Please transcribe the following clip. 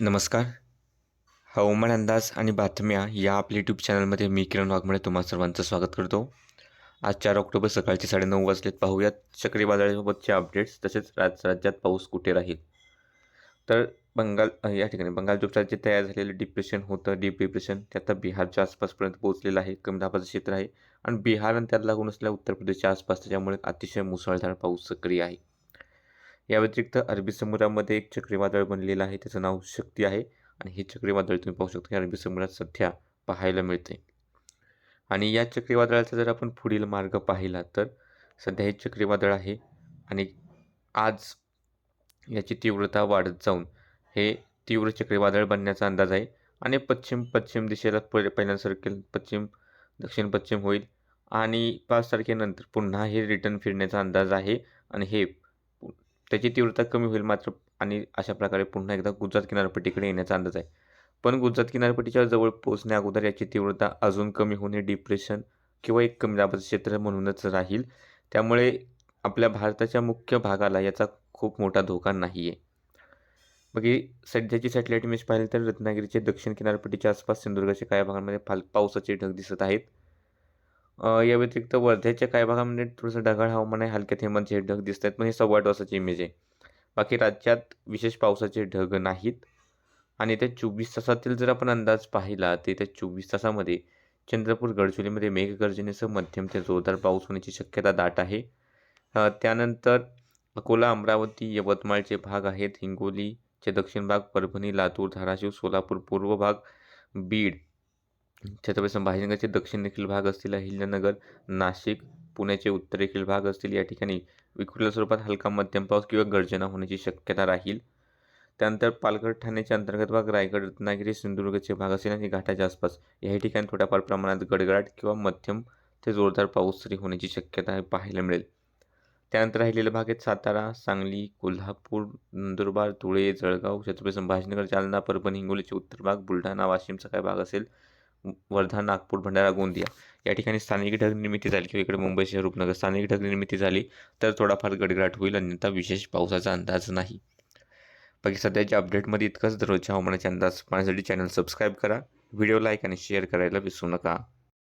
नमस्कार. हवामान अंदाज आणि बातम्या या आपल्या यूट्यूब चॅनलमध्ये मी किरण वाघमळे तुम्हा सर्वांचं स्वागत करतो. आज चार ऑक्टोबर सकाळचे साडेनऊ वाजलेत. पाहूयात चक्रीवादळाबाबतचे अपडेट्स तसेच राज राज्यात पाऊस कुठे राहील? तर बंगाल या ठिकाणी बंगाल उपसागरात जे तयार झालेलं डिप्रेशन होतं डीप डिप्रेशन ते आता बिहारच्या आसपासपर्यंत पोहोचलेलं आहे. कमी दाबाचं क्षेत्र आहे. आणि बिहार आणि त्याला लागून असलेल्या उत्तर प्रदेशच्या आसपास त्याच्यामुळे अतिशय मुसळधार पाऊस सक्रिय आहे. या व्यतिरिक्त अरबी समुद्रामध्ये एक चक्रीवादळ बनलेलं आहे त्याचं नाव शक्ती आहे. आणि हे चक्रीवादळ तुम्ही पाहू शकता की अरबी समुद्रात सध्या पाहायला मिळते आणि या चक्रीवादळाचा जर आपण पुढील मार्ग पाहिला तर सध्या हे चक्रीवादळ आहे आणि आज याची तीव्रता वाढत जाऊन हे तीव्र चक्रीवादळ बनण्याचा अंदाज आहे. आणि पश्चिम पश्चिम दिशेला पहिल्या पहिल्यांदा सरकेल पश्चिम दक्षिण पश्चिम होईल. आणि पाच तारखेनंतर पुन्हा हे रिटर्न फिरण्याचा अंदाज आहे. आणि हे त्याची तीव्रता कमी होईल मात्र आणि अशा प्रकारे पुन्हा एकदा गुजरात किनारपट्टीकडे येण्याचा अंदाज आहे. पण गुजरात किनारपट्टीच्या जवळ पोहोचण्या अगोदर याची तीव्रता अजून कमी होणे डिप्रेशन किंवा एक कमी दाबाचं क्षेत्र म्हणूनच राहील. त्यामुळे आपल्या भारताच्या मुख्य भागाला याचा खूप मोठा धोका नाही आहे मग ही सध्याची सॅटेलाईट इमेज पाहिली तर रत्नागिरीचे दक्षिण किनारपट्टीच्या आसपास सिंधुदुर्गाच्या काही भागांमध्ये फाल पावसाचे ढग दिसत आहेत. या व्यतिरिक्त वर्ध्याच्या काही भागामध्ये थोडंसं ढगाळ हवामान आहे. हलक्या थेंबांचे हे ढग दिसत आहेत पण हे सव्वा आठ वाजताची इमेज आहे. बाकी राज्यात विशेष पावसाचे ढग नाहीत. आणि त्या चोवीस तासातील जर आपण अंदाज पाहिला तर त्या चोवीस तासामध्ये चंद्रपूर गडचिरोलीमध्ये मेघगर्जनेसह मध्यम ते जोरदार पाऊस होण्याची शक्यता दाट आहे. त्यानंतर अकोला अमरावती यवतमाळचे भाग आहेत. हिंगोलीचे दक्षिण भाग परभणी लातूर धाराशिव सोलापूर पूर्व भाग बीड छत्रपती संभाजीनगरचे दक्षिण देखील भाग असतील अहिल्यानगर नाशिक पुण्याचे उत्तरेखील भाग असतील या ठिकाणी विखुरल्या स्वरूपात हलका मध्यम पाऊस किंवा गर्जना होण्याची शक्यता राहील. त्यानंतर पालघर ठाण्याच्या अंतर्गत भाग रायगड रत्नागिरी सिंधुदुर्गचे भाग असेल आणि घाटाच्या आसपास. याही ठिकाणी थोड्याफार प्रमाणात गडगडाट किंवा मध्यम ते जोरदार पाऊस तरी होण्याची शक्यता आहे पाहायला मिळेल. त्यानंतर राहिलेले भाग आहेत सातारा सांगली कोल्हापूर नंदुरबार धुळे जळगाव छत्रपती संभाजीनगर जालना परभणी हिंगोलीचे उत्तर भाग बुलढाणा वाशिमचा काय भाग असेल. वर्धा नागपूर भंडारा गोंदिया या ठिकाणी स्थानिक ढग निर्मिती झाली किंवा इकडे मुंबई शहर उपनगर स्थानिक ढग निर्मिती झाली तर थोडाफार गडगडाट होईल अन्यथा विशेष पावसाचा अंदाज नाही. बाकी सध्याच्या अपडेटमध्ये इतकंच. दररोजच्या हवामानाचे अंदाज पाहण्यासाठी चॅनल सबस्क्राईब करा. व्हिडिओ लाईक आणि शेअर करायला विसरू नका.